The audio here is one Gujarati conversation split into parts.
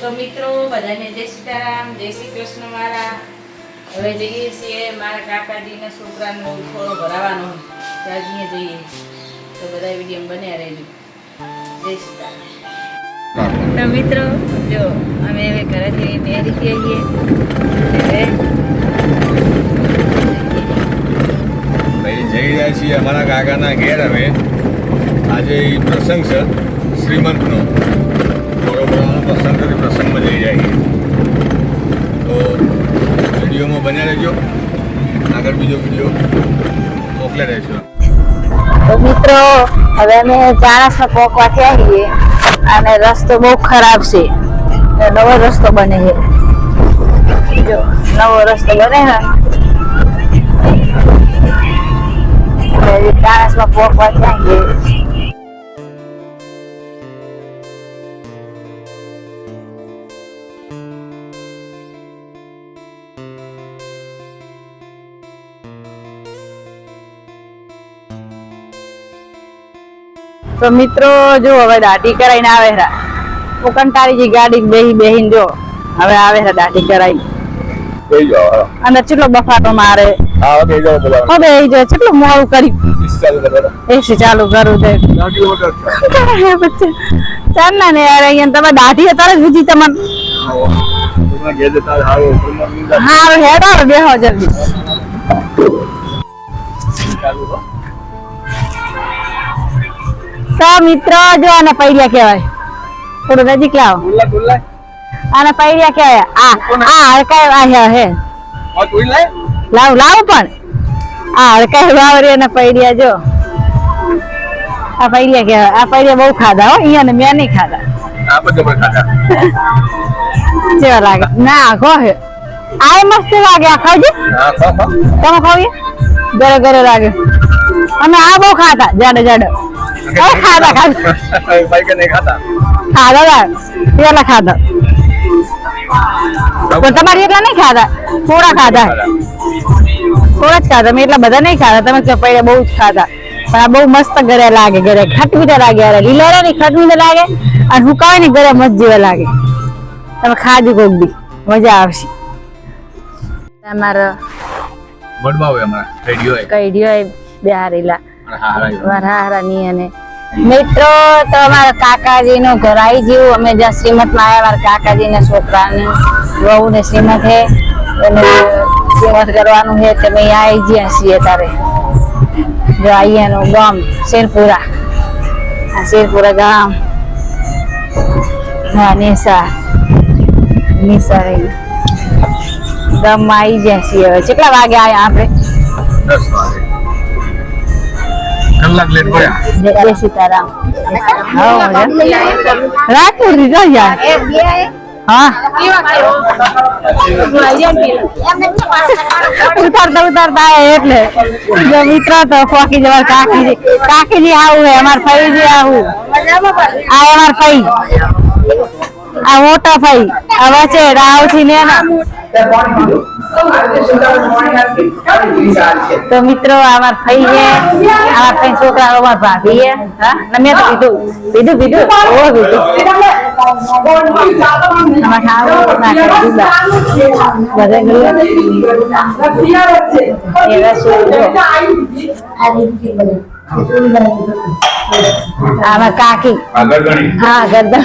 તો મિત્રો, બધાને જય સીતારામ જય શ્રી કૃષ્ણ મારા. હવે જઈએ છીએ મારા કાકાજીના છોકરાનો થોડો ભરાવાનો. તો જઈએ. તો બધા વીડિયો બન્યા રહેજો. જય સીતારામ તો મિત્રો, જો, અમે હવે ઘરેથી તૈયારી થઈ આવીએ. ભાઈ, જઈ રહ્યા છીએ અમારા કાકાના ઘેર હવે. આજે પ્રસંગ છે, શ્રીમંતનો. પ્રસંગ છે તે પ્રસંગમાં જઈ જાય. તો વિડીયોમાં બન્યા રહેજો. આગળ બીજો વીડિયો મોકલે રહેજો. તો મિત્રો, હવે અમે ચાણસમાં પોકવાથી આવીએ અને રસ્તો બહુ ખરાબ છે. નવો રસ્તો બને છે. જો, નવો રસ્તો બને છે. હવે ચાણસમાં પોકવાથી આવીએ. તો મિત્રો જો હવે દાઢી કરાવીને આવે રા હું કંટાળી ગઈ ગાડી બેહી બેહીને જો હવે આવે દાઢી કરાઈ કઈ જાઓ અને કેટલો બફાટો મારે? હવે એ જો કેટલું મોડું કરી? એસી ચાલુ કરું તે છે. ચાલ ના ને યાર અહીંયા તમે દાઢી અત્યારે જ વિજી તમને પૂર્ણ ઘેર જતા આવો પૂર્ણ હા હવે હેડ બેહો જલ્દી. ચાલુ તો મિત્રો જો આને પૈડિયા કહેવાય. થોડું નજીક લાવો. આના પૈડિયા કહેવાય. આ આ હડકાય આ હે લાવ લાવ પણ. આ હડકાય વાવરી અને પૈડિયા જો. આ પૈડિયા કહેવાય. આ પૈડિયા બહુ ખાધા હો અહીંયા ને મેં નહીં ખાધા. કેવા લાગે? ના આખો હે. આ મસ્ત લાગે આ ખાવજે. તમે ખાવીએ ગરે ગરે લાગે. અમે આ બહુ ખાતા જાડે જાડો. ખાધા. ખાધા ભાઈ કે નહીં ખાતા ખાધા પેલા ખાધા પણ તમારી એટલા નહીં ખાધા થોડા ખાધા થોડા જ ખાધા મેં એટલા બધા નહીં ખાધા તમે તો બહુ જ ખાધા પણ આ બહુ મસ્ત ઘરે લાગે ઘરે ખટમીઠા લાગે અરે લીલા ની ખટમીઠા લાગે અને હુકાવે ને ઘરે મસ્ત જેવા લાગે તમે ખાજો કોક બી મજા આવશે તમારો વડમાં અમારા રેડિયો કઈડિયો બિહારેલા અને હા હા મારા હારાની અને મિત્રો તો અમારા કાકાજી નું ઘર આવી ગયું. અમે જ્યાં શ્રીમતમાં આવ્યા મારા કાકાજી ને છોકરા ને વહુ ને શ્રીમત હે. એને શ્રીમત કરવાનું છે તમે અમે આવી ગયા છીએ તારે જો અહીંયાનું ગામ શેરપુરા. આ શેરપુરા ગામ. હા નિશા નિશા રહી. ગામમાં આવી ગયા છીએ હવે. કેટલા વાગે આવ્યા આપણે? દસ વાગે. કલાક લેટ હા ઉતારતા ઉતારતા આયા એટલે જો મિત્ર તો ફોકી જવા કાકીજી કાકીજી આવું હે, અમાર ફઈજી આવું. આ અમાર ફઈ. આ મોટા ફઈ. આ વચ્ચે રાવથી ના તો મિત્રો આવા થઈ છે આવા ફઈ છોકરા અમાર ભાભી છે હા તો કીધું કીધું કીધું. ઓ કીધું. કાકી. હા ગરદા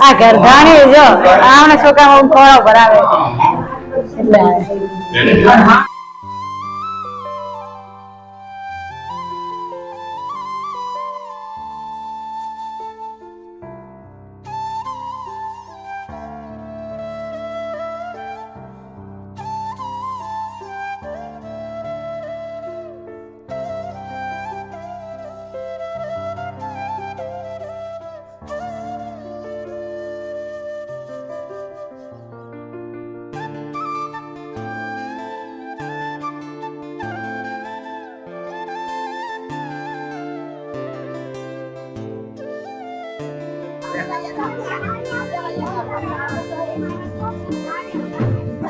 આ ગરદાણી જો. આમને છોકરા ખોરાક ભરાવે એટલે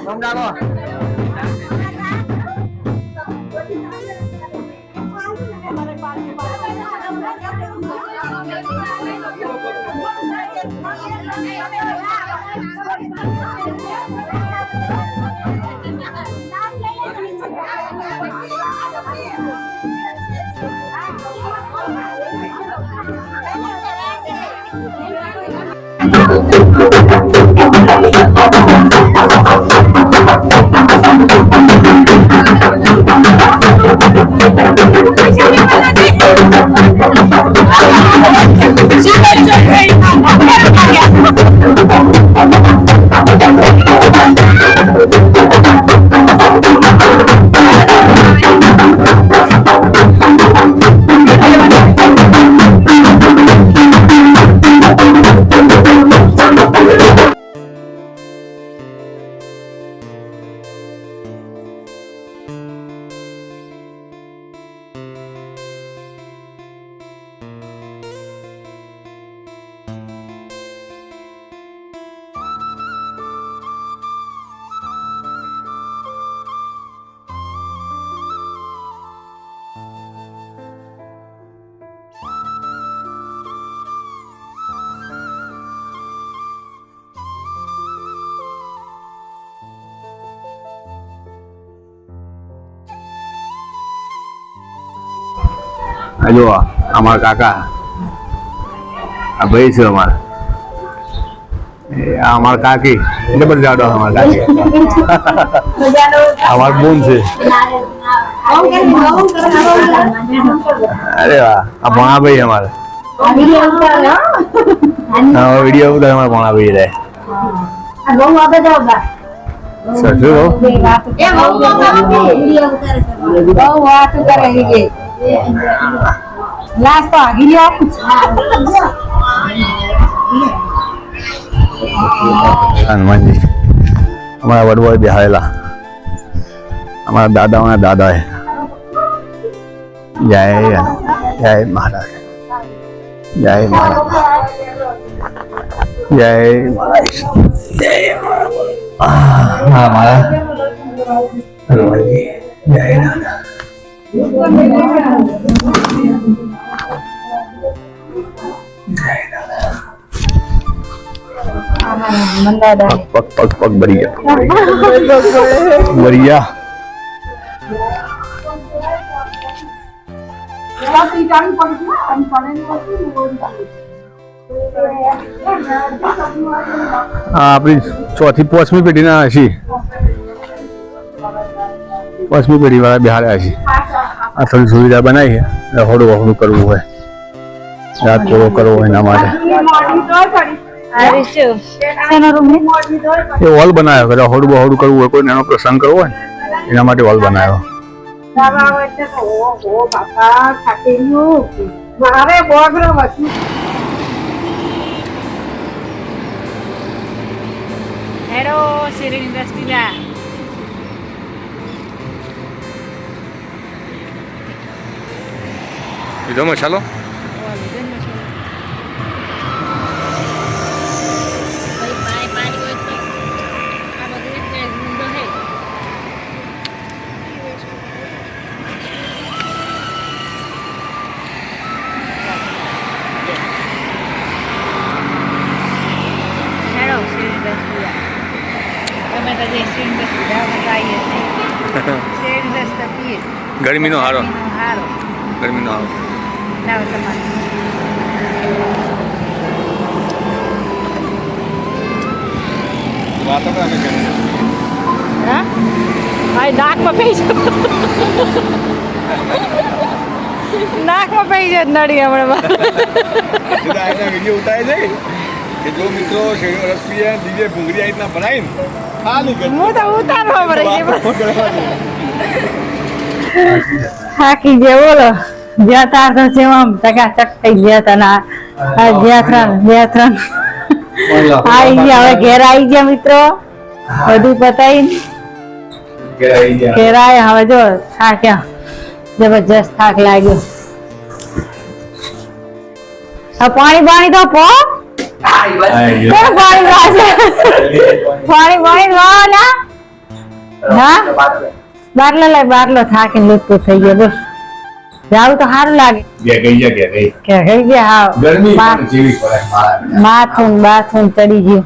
không ra luôn આ જો અમારા કાકા આ ભાઈ છે અમારા એ આ અમારા કાકી ડબલ જાડો અમારા કાકી અમારા બોન છે અરે વાહ આ ભણાભાઈ અમારા હા વીડિયો ઉતાર અમારા ભણાભાઈ રહે સરસું બહુ લાસ્ટ તો આગી લ્યો હનુમાનજી અમારા વડવાઈ બિહારેલા અમારા દાદાઓના દાદા જય જય મહારાજ. જય મહારાજ. જય મહારાજ. જય મહારાજ હનુમાનજી. જય દાદા પગ પગ પગ ભરી ગયા. ભરી આપણી ચોથી પાંચમી પેઢીના હશી પાંચમી પેઢી વાળા બિહાર્યા હશે આ થોડી સુવિધા બનાવી છે. હળું કરવું હોય. રાત પૂરો કરવો હોય એના માટે. એ હોલ બનાવ્યો કદાચ રહોડું બહોડું કરવું હોય કોઈ એનો પ્રસંગ કરવો હોય એના માટે હોલ બનાવ્યો. મારે બોગરો હેડો દસ્તીલા દસ્તા પીએ ગરમીનો હારો હારો ગરમીનો હારો લાવો તમારે. વાતો કરે હા? ભાઈ નાકમાં પી જાય નાકમાં પી જાય નડી હમણાં. વીડિયો ઉતારે છે. કે જો મિત્રો રસપીએ દીજે ભૂંગળી આ રીતના બનાવીને ખાલી કરી હું તો ઉતારવા પડે થાકી ગયા બોલો. જ્યાં તાર તો ચકાચક થઈ ગયા હતા ના આ જ્યાં ત્રણ જ્યાં ત્રણ. આવી ગયા હવે ઘેર આવી ગયા મિત્રો. બધું પતાવી ઘેર આવ્યા હવે જો થાક્યા જબરજસ્ત થાક લાગ્યો. આ પાણી પાણી તો પો પાણી પાણી પાણી ના હા. બાટલો લઈ બાટલો થાકીને લૂટપૂટ થઈ ગયો બસ જાવું તો સારું લાગે. ગયા ગઈ ગયા ગઈ કે થઈ ગયા હા. ગરમી પણ જેવી પડે માથું બાથું ચડી ગયું.